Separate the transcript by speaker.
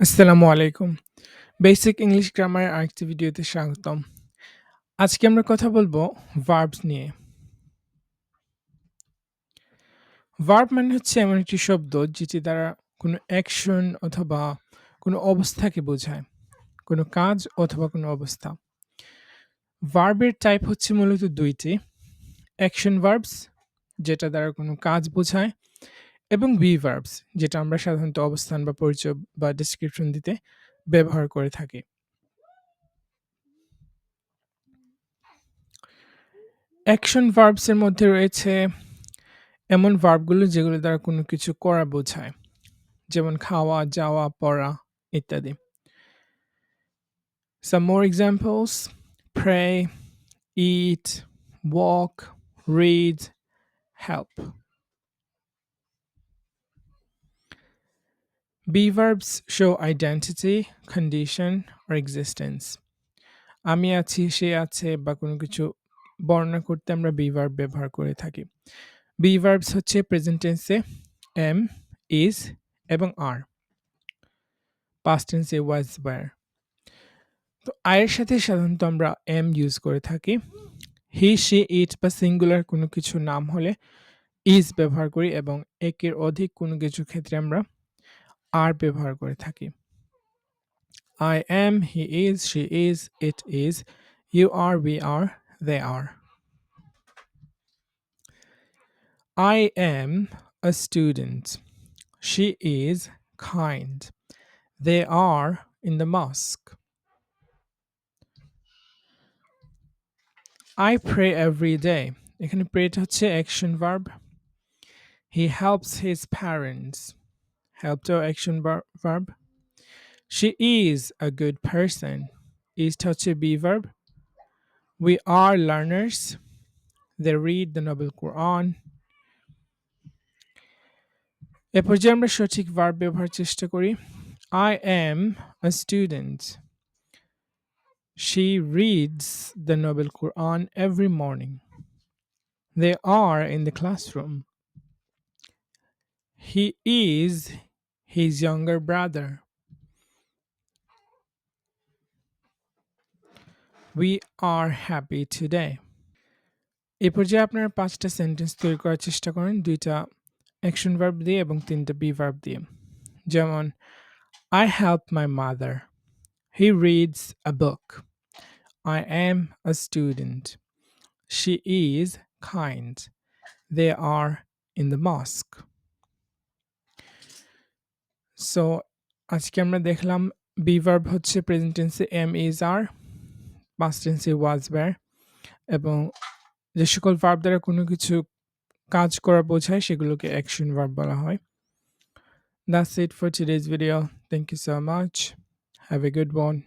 Speaker 1: আসসালামু আলাইকুম। Basic English গ্রামারের আরেকটি ভিডিওতে স্বাগতম। আজকে আমরা কথা বলব ভার্বস নিয়ে। ভার্ব মানে হচ্ছে এমন একটি শব্দ যেটি দ্বারা কোনো অ্যাকশন অথবা কোনো অবস্থাকে বোঝায়। কোনো কাজ অথবা কোনো অবস্থা। ভার্বের টাইপ হচ্ছে মূলত দুইটি অ্যাকশন ভার্বস যেটা দ্বারা কোনো কাজ বোঝায় এবং বি ভার্বস যেটা আমরা সাধারণত অবস্থান বা পরিচয় বা ডেসক্রিপশন দিতে ব্যবহার করে থাকি। অ্যাকশন ভার্বস এর মধ্যে রয়েছে এমন ভার্বগুলো যেগুলো দ্বারা কোনো কিছু করা বোঝায়। যেমন খাওয়া, যাওয়া, পড়া ইত্যাদি। Some more examples: pray, eat, walk, read, help. Be verbs show identity, condition, or existence. আমি আছি, সে আছে বা কোনো কিছু বর্ণনা করতে আমরা be verb ব্যবহার করে থাকি। be verbs হচ্ছে প্রেজেন্ট টেন্সে am, is এবং আর past tense was, were. তো এর সাথে সাধারণত আমরা এম ইউজ করে থাকি। হি, সে, ইট বা সিঙ্গুলার কোনো কিছু নাম হলে is ব্যবহার করি এবং একের অধিক কোনো কিছু ক্ষেত্রে আমরা are ব্যবহার করে থাকি। I am, he is, she is, it is, you are, we are, they are. I am a student. She is kind. They are in the mosque. I pray every day. এখানে প্রেটা হচ্ছে action verb he helps his parents হেল্পটাও action verb she is a good person ইজটা হচ্ছে be verb we are learners they read the noble Quran এ পর্যায়ে আমরা সঠিক verb ব্যবহার চেষ্টা করি I am a student She reads the Noble Quran every morning. They are in the classroom. He is his younger brother. We are happy today. এ পর্যায়ে আপনারা পাঁচটা সেন্টেন্স তৈরি করার চেষ্টা করেন দুইটা অ্যাকশন ভার্ব দিয়ে এবং তিনটা বি ভার্ব দিয়ে যেমন I help my mother he reads a book I am a student. She is kind. They are in the mosque. So আজকে আমরা দেখলাম বি ভার্ব হচ্ছে প্রেজেন্ট টেন্সে এম ইজ আর পাস্ট টেন্সে ওয়াজ ওয়্যার এবং যে সকল ভার্ব দ্বারা কোনো কিছু কাজ করা বোঝায় সেগুলোকে অ্যাকশন ভার্ব বলা হয় That's it for today's video. Thank you so much have a good one.